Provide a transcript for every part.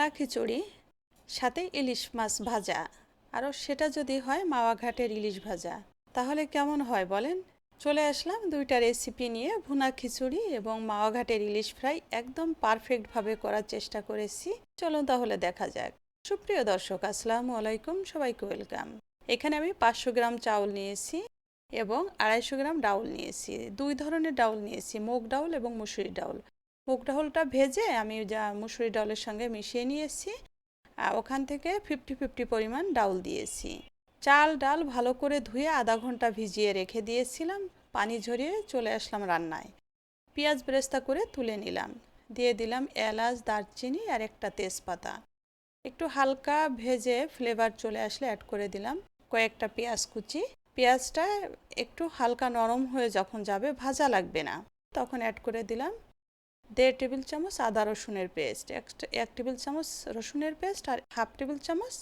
ভুনা খিচুড়ি, সাথে ইলিশ মাছ ভাজা। আরও সেটা যদি হয় মাওয়া ঘাটের ইলিশ ভাজা। তাহলে কেমন হয় বলেন? চলে আসলাম দুইটা রেসিপি নিয়ে ভুনা খিচুড়ি এবং মাওয়া ঘাটের ইলিশ ফ্রাই একদম পারফেক্টভাবে করার চেষ্টা করেছি। চলুন তাহলে দেখা যাক। সুপ্রিয় দর্শক, আসসালামু আলাইকুম, সবাইকে ওয়েলকাম। এখানে আমি পাঁচশো গ্রাম চাউল নিয়েছি এবং আড়াইশো গ্রাম ডাউল নিয়েছি। দুই ধরনের ডাউল নিয়েছি, মুগ ডাউল এবং মুসুরি ডাউল। মুগ ডাউলটা ভেজে আমি যা মুসুরি ডাউলের সঙ্গে মিশিয়ে নিয়েছি ওখান থেকে ফিফটি ফিফটি পরিমাণ ডাউল দিয়েছি। চাল ডাল ভালো করে ধুয়ে আধা ঘণ্টা ভিজিয়ে রেখে দিয়েছিলাম, পানি ঝরিয়ে চলে আসলাম রান্নায়। পেঁয়াজ বেরেস্তা করে তুলে নিলাম, দিয়ে দিলাম এলাচ, দারচিনি আর একটা তেজপাতা। একটু হালকা ভেজে ফ্লেভার চলে আসলে অ্যাড করে দিলাম কয়েকটা পেঁয়াজ কুচি। পেঁয়াজটা একটু হালকা নরম হয়ে যখন যাবে, ভাজা লাগবে না। তখন অ্যাড করে দিলাম দেড় টেবিল চামচ আদা রসুনের পেস্ট, এক টেবিল চামচ রসুনের পেস্ট আর হাফ টেবিল চামচ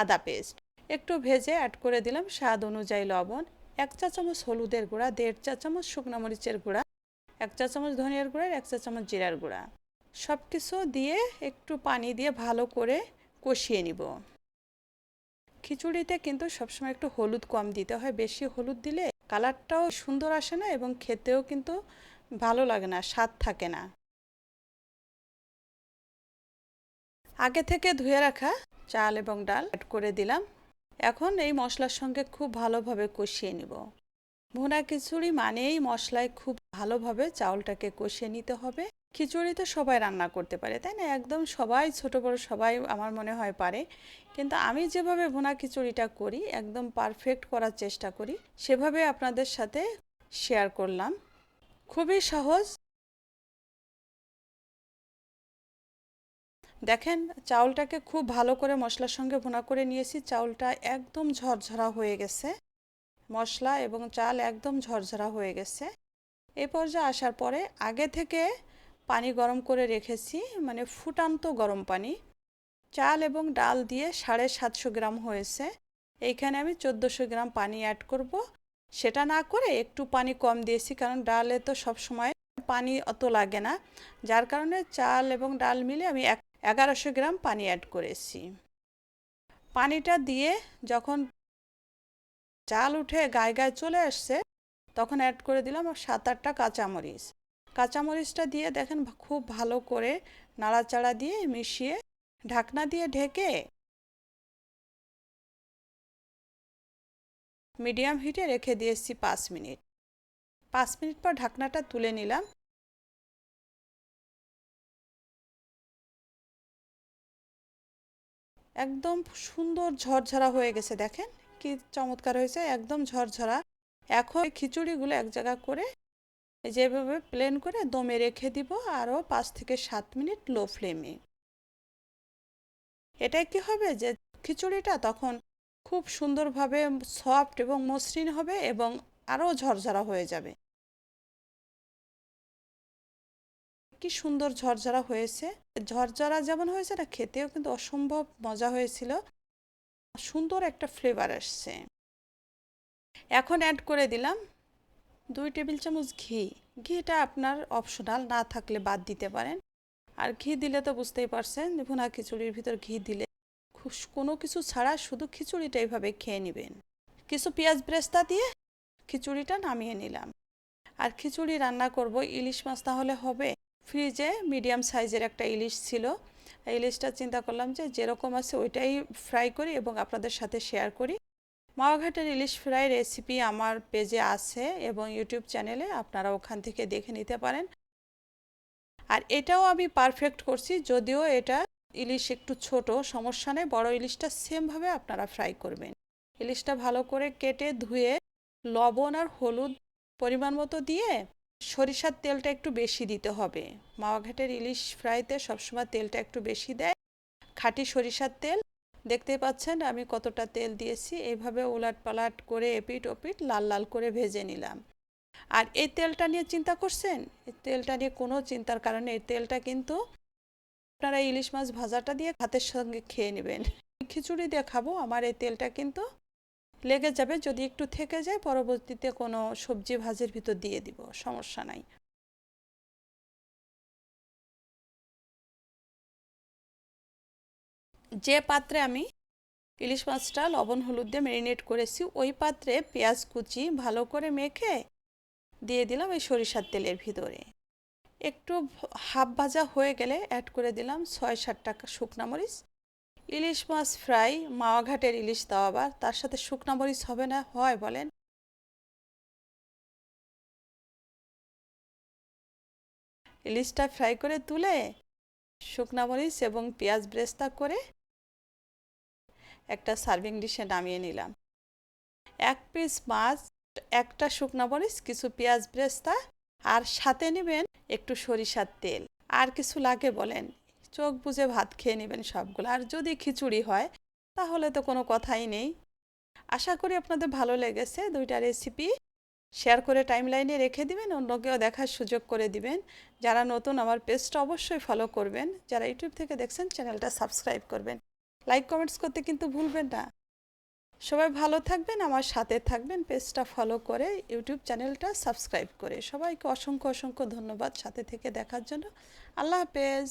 আদা পেস্ট। একটু ভেজে অ্যাড করে দিলাম স্বাদ অনুযায়ী লবণ, এক চা চামচ হলুদের গুঁড়া, দেড় চা চামচ শুকনো মরিচের গুঁড়া, এক চা চামচ ধনিয়ার গুঁড়া এক চা চামচ জিরার গুঁড়া। সব কিছু দিয়ে একটু পানি দিয়ে ভালো করে কষিয়ে নিব। খিচুড়িতে কিন্তু সবসময় একটু হলুদ কম দিতে হয়, বেশি হলুদ দিলে কালারটাও সুন্দর আসে না এবং খেতেও কিন্তু ভালো লাগে না, স্বাদ থাকে না। আগে থেকে ধুয়ে রাখা চাল এবং ডাল অ্যাড করে দিলাম। এখন এই মশলার সঙ্গে খুব ভালোভাবে কষিয়ে নিব। ভুনা খিচুড়ি মানেই মশলায় খুব ভালোভাবে চাউলটাকে কষিয়ে নিতে হবে। খিচুড়ি তো সবাই রান্না করতে পারে, তাই না? একদম সবাই, ছোট বড় সবাই আমার মনে হয় পারে। কিন্তু আমি যেভাবে ভুনা খিচুড়িটা করি, একদম পারফেক্ট করার চেষ্টা করি, সেভাবে আপনাদের সাথে শেয়ার করলাম। খুবই সহজ দেখেন, চাউলটাকে খুব ভালো করে মশলার সঙ্গে ভুনা করে নিয়েছি। চাউলটা একদম ঝরঝরা হয়ে গেছে। মশলা এবং চাল একদম ঝরঝরা হয়ে গেছে। এ পর্যায়ে আসার পরে আগে থেকে পানি গরম করে রেখেছি মানে ফুটান্ত গরম পানি। চাল এবং ডাল দিয়ে সাড়ে সাতশো গ্রাম হয়েছে। এইখানে আমি চোদ্দোশো গ্রাম পানি অ্যাড করব। সেটা না করে একটু পানি কম দিয়েছি, কারণ ডালে তো সব সময় পানি অত লাগে না। যার কারণে চাল এবং ডাল মিলে আমি এক এগারোশো গ্রাম পানি অ্যাড করেছি। পানিটা দিয়ে যখন চাল উঠে গায়ে গায়ে চলে আসছে, তখন অ্যাড করে দিলাম সাত আটটা কাঁচামরিচ। কাঁচামরিচটা দিয়ে দেখেন খুব ভালো করে নাড়াচাড়া দিয়ে মিশিয়ে ঢাকনা দিয়ে ঢেকে মিডিয়াম হিটে রেখে দিয়েছি পাঁচ মিনিট। পাঁচ মিনিট পর ঢাকনাটা তুলে নিলাম। একদম সুন্দর ঝরঝরা হয়ে গেছে, দেখেন? কি চমৎকার হয়েছে, একদম ঝরঝরা। এখন খিচুড়িগুলো এক জায়গা করে যেভাবে প্লেন করে দমে রেখে দিব, আরও পাঁচ থেকে সাত মিনিট লো ফ্লেমে এটাই কি হবে যে খিচুড়িটা তখন খুব সুন্দরভাবে সফট এবং মসৃণ হবে এবং আরও ঝরঝরা হয়ে যাবে। কি সুন্দর ঝরঝরা হয়েছে। ঝরঝরা যেমন হয়েছে না খেতেও কিন্তু অসম্ভব মজা হয়েছিল। সুন্দর একটা ফ্লেভার আসছে। এখন অ্যাড করে দিলাম দুই টেবিল চামচ ঘি। ঘিটা আপনার অপশনাল না থাকলে বাদ দিতে পারেন। আর ঘি দিলে তো বুঝতেই পারছেন, ভুনা খিচুড়ির ভিতর ঘি দিলে কোনো কিছু ছাড়া শুধু খিচুড়িটা এইভাবে খেয়ে নেবেন। কিছু পেঁয়াজ ব্রেস্তা দিয়ে খিচুড়িটা নামিয়ে নিলাম। আর খিচুড়ি রান্না করব ইলিশ মাছ, তাহলে হবে ফ্রিজে মিডিয়াম সাইজের একটা ইলিশ ছিল। ইলিশটা চিন্তা করলাম যে যেরকম আছে ওইটাই ফ্রাই করি এবং আপনাদের সাথে শেয়ার করি। মাওয়াঘাটের ইলিশ ফ্রাই রেসিপি আমার পেজে আছে এবং ইউটিউব চ্যানেলে আপনারা ওখান থেকে দেখে নিতে পারেন। আর এটাও আমি পারফেক্ট করছি, যদিও এটা ইলিশ একটু ছোট, সমস্যা নেই, বড় ইলিশটা সেমভাবে আপনারা ফ্রাই করবেন। ইলিশটা ভালো করে কেটে ধুয়ে লবণ আর হলুদ পরিমাণ মতো দিয়ে সরিষার তেলটা একটু বেশি দিতে হবে। মাওয়াঘাটের ইলিশ ফ্রাইতে সবসময় তেলটা একটু বেশি দেয়। খাঁটি সরিষার তেল। দেখতেই পাচ্ছেন, আমি কতটা তেল দিয়েছি। এইভাবে উলাট পালাট করে এপিট ওপিট লাল লাল করে ভেজে নিলাম। আর এই তেলটা নিয়ে চিন্তা করছেন? এই তেলটা নিয়ে কোনো চিন্তার কারণে এই তেলটা কিন্তু আপনারা ইলিশ মাছ ভাজাটা দিয়ে ভাতের সঙ্গে খেয়ে নেবেন। খিচুড়ি দিয়ে খাব আমার এই তেলটা কিন্তু লেগে যাবে, যদি একটু থেকে যায়, পরবর্তীতে কোনো সবজি ভাজির ভিতর দিয়ে দিব, সমস্যা নাই। যে পাত্রে আমি ইলিশ মাছটা লবণ, হলুদ দিয়ে ম্যারিনেট করেছি, ওই পাত্রে পেঁয়াজ কুচি ভালো করে মেখে দিয়ে দিলাম এই সরিষার তেলের ভিতরে। একটু হাফ ভাজা হয়ে গেলে অ্যাড করে দিলাম ছয় সাত টাকা শুকনা মরিচ। ইলিশ মাছ ফ্রাই মাওয়াঘাটের ইলিশ দাও আবার। তার সাথে শুকনা মরিচ হবে না, হয় বলেন। ইলিশটা ফ্রাই করে তুলে শুকনা মরিচ এবং পেঁয়াজ ব্রেস্তা করে একটা সার্ভিং ডিশে নামিয়ে নিলাম। এক পিস মাছ, একটা শুকনা মরিচ, কিছু পেঁয়াজ ব্রেস্তা, আর সাথে নেবেন একটু সরিষার তেল। আর কিছু লাগে বলেন। চোখ বুঝে ভাত খেয়ে নেবেন সবগুলো। আর যদি খিচুড়ি হয়, তাহলে তো কোনো কথাই নেই। আশা করি আপনাদের ভালো লেগেছে দুইটা রেসিপি শেয়ার করে টাইম লাইনে রেখে দিবেন, অন্যকেও দেখার সুযোগ করে দিবেন। যারা নতুন আমার পেজটা অবশ্যই ফলো করবেন। যারা ইউটিউব থেকে দেখছেন, চ্যানেলটা সাবস্ক্রাইব করবেন। লাইক কমেন্টস করতে কিন্তু ভুলবেন না। সবাই ভালো থাকবেন, আমার সাথে থাকবেন পেজটা ফলো করে, ইউটিউব চ্যানেলটা সাবস্ক্রাইব করে। সবাইকে অসংখ্য অসংখ্য ধন্যবাদ সাথে থেকে দেখার জন্য। আল্লাহ হাফেজ।